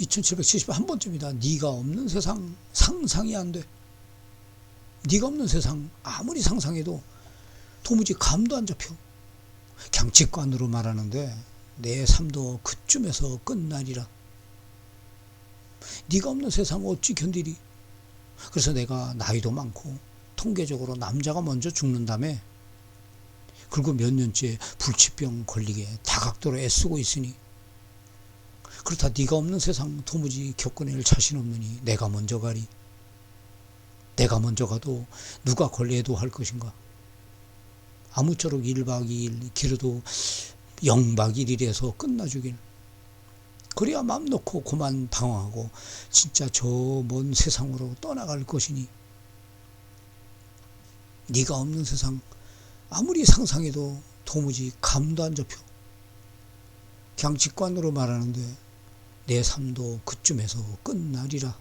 2771번째입니다. 네가 없는 세상 상상이 안 돼. 네가 없는 세상 아무리 상상해도 도무지 감도 안 잡혀. 그냥 직관으로 말하는데 내 삶도 그쯤에서 끝나리라. 네가 없는 세상 어찌 견디리? 그래서 내가 나이도 많고 통계적으로 남자가 먼저 죽는다며 그리고 몇 년째 불치병 걸리게 다각도로 애쓰고 있으니 그렇다. 네가 없는 세상 도무지 겪어낼 자신 없느니 내가 먼저 가리. 내가 먼저 가도 누가 걸려도 할 것인가? 아무쪼록 1박 2일 길어도 0박 1일에서 끝나주길. 그래야 맘 놓고 그만 방황하고 진짜 저 먼 세상으로 떠나갈 것이니. 네가 없는 세상 아무리 상상해도 도무지 감도 안 잡혀. 그냥 직관으로 말하는데 내 삶도 그쯤에서 끝나리라